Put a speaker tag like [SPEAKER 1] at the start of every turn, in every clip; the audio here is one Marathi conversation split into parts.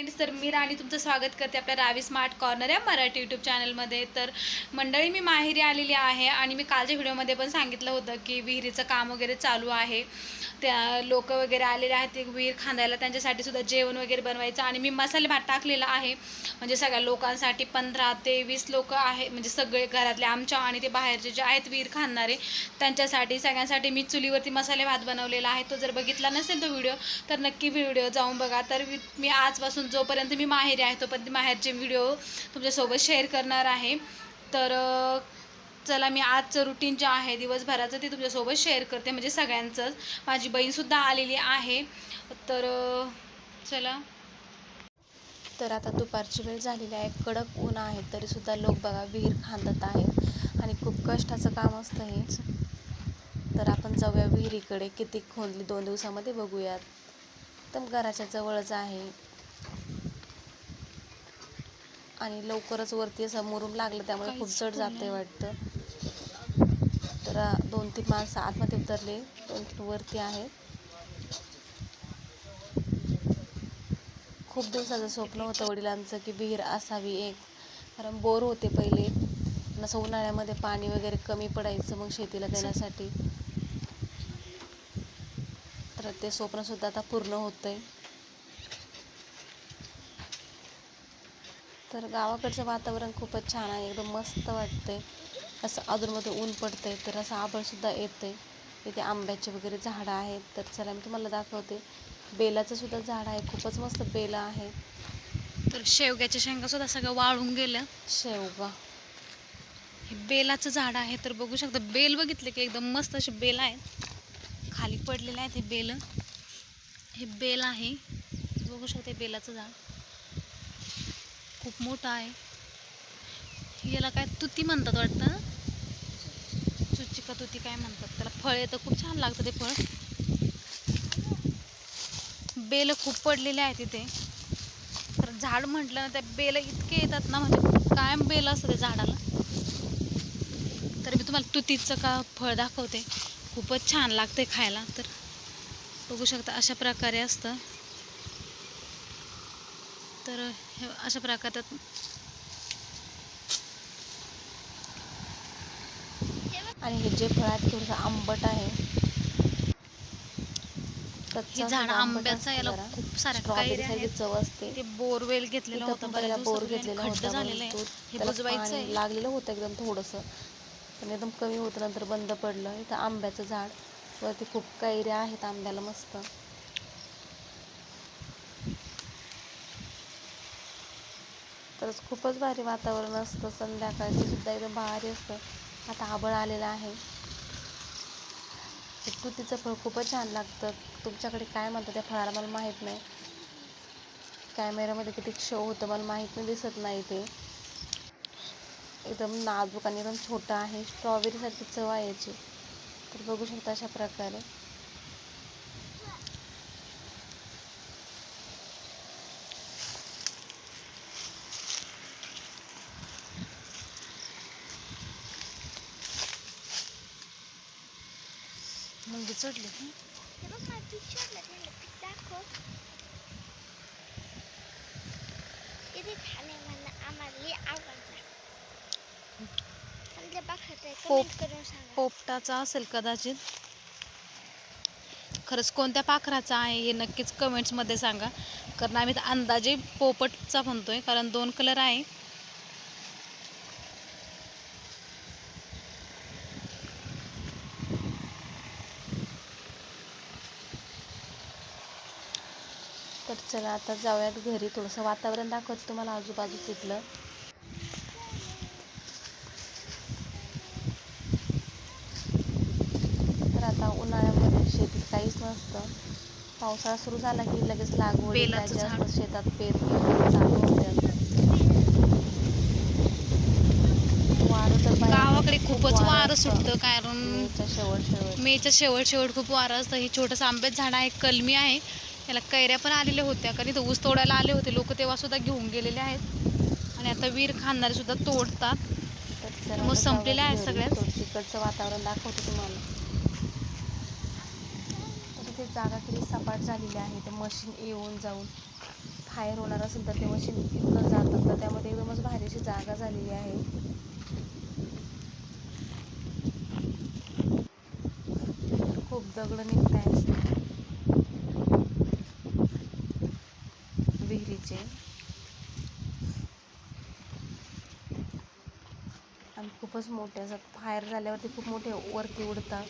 [SPEAKER 1] फ्रेंड्स तर मी राणी तुमचं स्वागत करते आपल्या रावी स्मार्ट कॉर्नर या मराठी यूट्यूब चॅनलमध्ये तर मंडळी मी माहेरी आलेली आहे आणि मी कालच्या व्हिडिओमध्ये पण सांगितलं होतं की विहिरीचं काम वगैरे चालू आहे. त्या लोक वगैरे आलेले आहेत ते विहीर खांदायला. त्यांच्यासाठी सुद्धा जेवण वगैरे बनवायचं आणि मी मसाले भात टाकलेला आहे. म्हणजे सगळ्या लोकांसाठी पंधरा ते वीस लोक आहे. म्हणजे सगळे घरातले आमच्या आणि ते बाहेरचे जे आहेत विहीर खांदणारे त्यांच्यासाठी सगळ्यांसाठी मी चुलीवरती मसाले भात बनवलेला आहे. तो जर बघितला नसेल तो व्हिडिओ तर नक्की व्हिडिओ जाऊन बघा. तर मी- मी आजपासून जोपर्यंत मी माहेरी आहे तोपर्यंत माहेरचे व्हिडिओ तुमच्यासोबत शेअर करणार आहे. तर चला मी आजचं रुटीन जे आहे दिवसभराचं ते तुमच्यासोबत शेअर करते. म्हणजे सगळ्यांचंच. माझी बहीणसुद्धा आलेली आहे. तर चला. तर आता दुपारची वेळ झालेली आहे. कडक ऊन आहे तरीसुद्धा लोक बघा विहीर खांदत आहेत. आणि खूप कष्टाचं काम असतं हे. तर आपण जाऊया विहिरीकडे. किती खोदली दोन दिवसामध्ये बघूयात. एकदम घराच्या जवळच आहे. आणि लवकरच वरती असं मुरुम लागलं त्यामुळे खूप जड जाते वाटतं. तर दोन तीन माणसं आतमध्ये उतरले. दोन तीन वरती आहेत. खूप दिवसाचं स्वप्न होतं वडिलांचं की विहीर असावी एक. कारण बोर होते पहिले. असं उन्हाळ्यामध्ये पाणी वगैरे कमी पडायचं मग शेतीला देण्यासाठी. तर ते स्वप्नसुद्धा आता पूर्ण होतंय. तर गावाकडचं वातावरण खूपच छान आहे. एकदम मस्त वाटतंय. असं अधूनमधून ऊन पडतंय तर असं आभाळसुद्धा येतंय. इथे आंब्याचे वगैरे झाडं आहेत. तर चला मी तुम्हाला दाखवते. बेलाचं सुद्धा झाड आहे. खूपच मस्त बेलं आहे.
[SPEAKER 2] तर शेवग्याच्या शेंगा सुद्धा सगळं वाळून गेल्या
[SPEAKER 1] शेवगा.
[SPEAKER 2] हे बेलाचं झाड आहे. तर बघू शकता बेल बघितले की एकदम मस्त असे बेल आहेत खाली पडलेले आहेत हे बेल. हे बेल आहे. बघू शकता बेलाचं झाड. खूप मोठं आहे. याला काय तुती म्हणतात वाटतं? चुचिका तुती काय म्हणतात? त्याला फळ येतं खूप छान लागतं ते फळ. बेल खूप पडलेले आहेत तिथे. तर झाड म्हटलं ना त्या बेल इतके येतात ना म्हणजे कायम बेल असतं त्या झाडाला. तर मी तुम्हाला तुतीचं का फळ दाखवते. खूपच छान लागते खायला. तर बघू शकता अशा प्रकारे असतं. तर हे अशा प्रकारात
[SPEAKER 1] आणि हे जे फळ आहे ते थोडंसं आंबट आहे.
[SPEAKER 2] हे झाड आंब्याचं याला. खूप साऱ्या कैऱ्या आहेत ते बोरवेल घेतलेलं होतं
[SPEAKER 1] पहिला बोर घेतलेला होता
[SPEAKER 2] झालेलं हे बुजवायचं आहे.
[SPEAKER 1] लागलेलं होतं एकदम थोडंसं. पण एकदम कमी होतं नंतर बंद पडलं. इथं आंब्याचं झाड. वरती खूप कैऱ्या आहेत आंब्याला मस्त. तरच खूपच भारी वातावरण असतं. संध्याकाळचं सुद्धा एकदम भारी असतं. आता आबळ आलेलं आहे. तुतीचं फळ खूपच छान लागतं. तुमच्याकडे काय म्हणतात त्या फळाला मला माहीत नाही. कॅमेऱ्यामध्ये किती शो होतं मला माहीत नाही दिसत नाही ते. एकदम नाजूक आणि एकदम छोटं आहे. स्ट्रॉबेरीसारखी चव आहे याची. तर बघू शकता अशा प्रकारे
[SPEAKER 2] मुंगी चढली हं.
[SPEAKER 3] किती छान आहे म्हणा आम्हाला लई आवडला आमच्या पाखात
[SPEAKER 2] पोप-
[SPEAKER 3] कमेंट करून सांगा
[SPEAKER 2] पोपटाचा असेल कदाचित. खरंच कोणत्या पाखराचा आहे हे नक्कीच कमेंट्समध्ये सांगा. कारण आम्ही तर अंदाजे पोपटचा म्हणतोय कारण दोन कलर आहे.
[SPEAKER 1] तर चला आता जाऊयात घरी. थोडंसं वातावरण दाखवत तुम्हाला आजूबाजूच इथलं तर आता उन्हाळ्यामध्ये शेतीत काहीच नसतं. पावसाळा सुरू झाला की लगेच लागवड शेतात पेरणी वगैरे चालू
[SPEAKER 2] गावाकडे
[SPEAKER 1] खूप
[SPEAKER 2] खूपच वारं. सुटतं कारण
[SPEAKER 1] मेच्या शेवट शेवट.
[SPEAKER 2] मेच्या शेवट शेवट खूप वारं असतं. हे छोटंसं आंब्याचं झाड आहे कलमी आहे. याला कैऱ्या पण आलेल्या होत्या. कारण इथं ऊस तोडायला आले होते. लोक तेव्हा सुद्धा घेऊन गेलेले आहेत. आणि आता वीर खाणारे सुद्धा तोडतात. मग संपलेल्या आहेत.
[SPEAKER 1] थोडं तिकडचं वातावरण दाखवते तुम्हाला. तर जागा किती सपाट झालेली आहे. ते मशीन येऊन जाऊन फायर होणार असेल तर ते मशीन इथनं जातं तर त्यामध्ये एकदमच भारी अशी जागा झालेली आहे. खूप दगड निघत आहेत विहिरीचे आणि खूपच मोठे असं फायर झाल्यावरती खूप मोठे वरती उडतात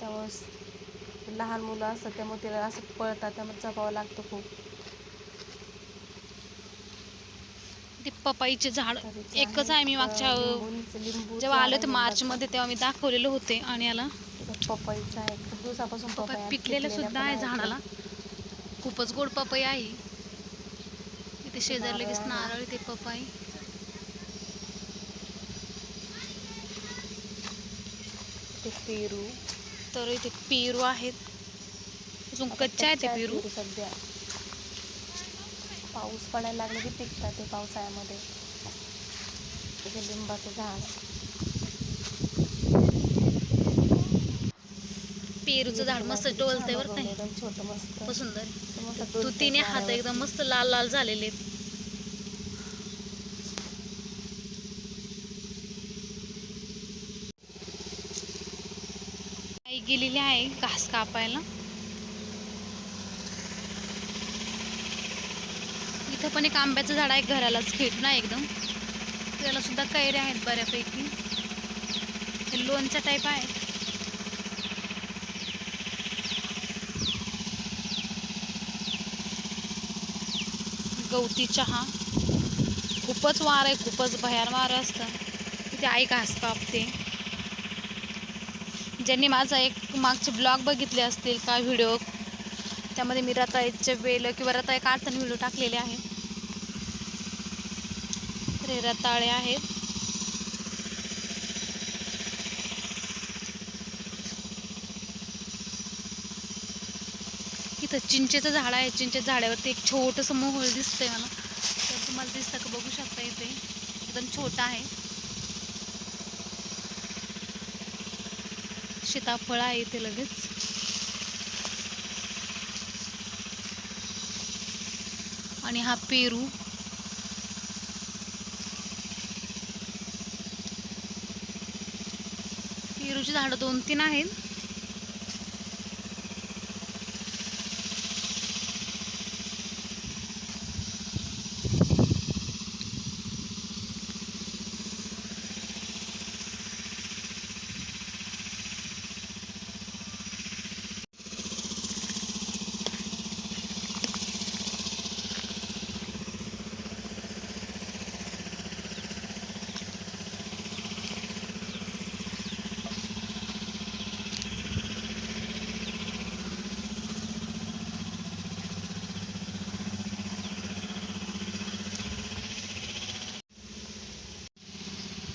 [SPEAKER 1] त्यामुळे लहान मुलं असतात त्यामुळे त्याला असं पळतात त्यामुळे जपावं लागतं खूप
[SPEAKER 2] ते पपईचे झाड एकच आहे मी मागच्या जेव्हा आलो
[SPEAKER 1] झाड
[SPEAKER 2] ते
[SPEAKER 1] आहे
[SPEAKER 2] मार्च
[SPEAKER 1] लिंबाचं.
[SPEAKER 2] मध्ये तेव्हा मी दाखवलेले होते आणि याला
[SPEAKER 1] पपईचं आहे खूप दिवसापासून
[SPEAKER 2] पपई. पिकलेलं सुद्धा आहे. झाडाला खूपच गोड पपई आहे इथे शेजारी लगेच
[SPEAKER 1] नारळ आहे.
[SPEAKER 2] इथे पपई
[SPEAKER 1] ते पेरू.
[SPEAKER 2] तर इथे पेरू आहेत. अजून कच्चे आहेत ते पेरू.
[SPEAKER 1] सध्या. पाऊस पडायला लागला की पिकतात ते पावसाळ्यामध्ये. इथे लिंबाचं झाड.
[SPEAKER 2] पेरूचं झाड मस्त डोलतंय बरं
[SPEAKER 1] एकदम छोटं मस्त.
[SPEAKER 2] सुंदर.
[SPEAKER 1] मस्त
[SPEAKER 2] तू
[SPEAKER 1] डोलतंय
[SPEAKER 2] तिने हात. एकदम मस्त लाल लाल झालेले आहेत. आई गेलेली आहे घास कापायला. इथं पण एक आंब्याचं झाड आहे घरालाच खेटून आहे एकदम. त्याला सुद्धा कैऱ्या आहेत बऱ्यापैकी. हे लोणचं टाईप आहे. गवती चहा. खूपच वार आहे खूपच भयार वार असतं. तिथे आई घास कापते. ज्यांनी माझा एक मागचे ब्लॉग बघितले असतील का व्हिडिओ त्यामध्ये मी रताळीचे वेल किंवा रताळे काढताना व्हिडिओ टाकलेले आहे. तर हे रताळे आहेत. इथं चिंचेचं झाड आहे. चिंचेच्या झाडावरती एक छोटंसं मोहोळ दिसतंय मला. तर तुम्हाला दिसतं का बघू शकता इथे. एकदम छोटं आहे. सीताफळ आहे इथे लगेच. आणि हा पेरू. पेरूची झाडं दोन तीन आहेत.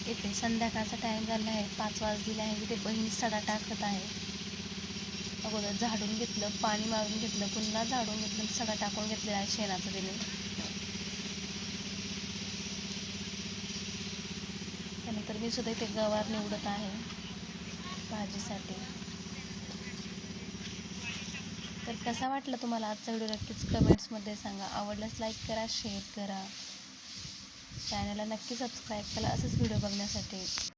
[SPEAKER 1] इथे संध्याकाळचा टाईम झाला आहे पाच वाजलेला आहे. इथे बहीण सडा टाकत आहे. अगोदर झाडून घेतलं पाणी मारून घेतलं पुन्हा झाडून घेतलं सडा टाकून घेतलेला आहे शेणाचं तिने. त्यानंतर मी सुद्धा इथे गवार निवडत आहे भाजीसाठी. तर कसा वाटला तुम्हाला आजचा व्हिडिओ? नक्कीच कमेंट्समध्ये सांगा. आवडल्यास लाईक करा शेअर करा. चॅनलला नक्की सबस्क्राईब करा. असंच व्हिडिओ बघण्यासाठी.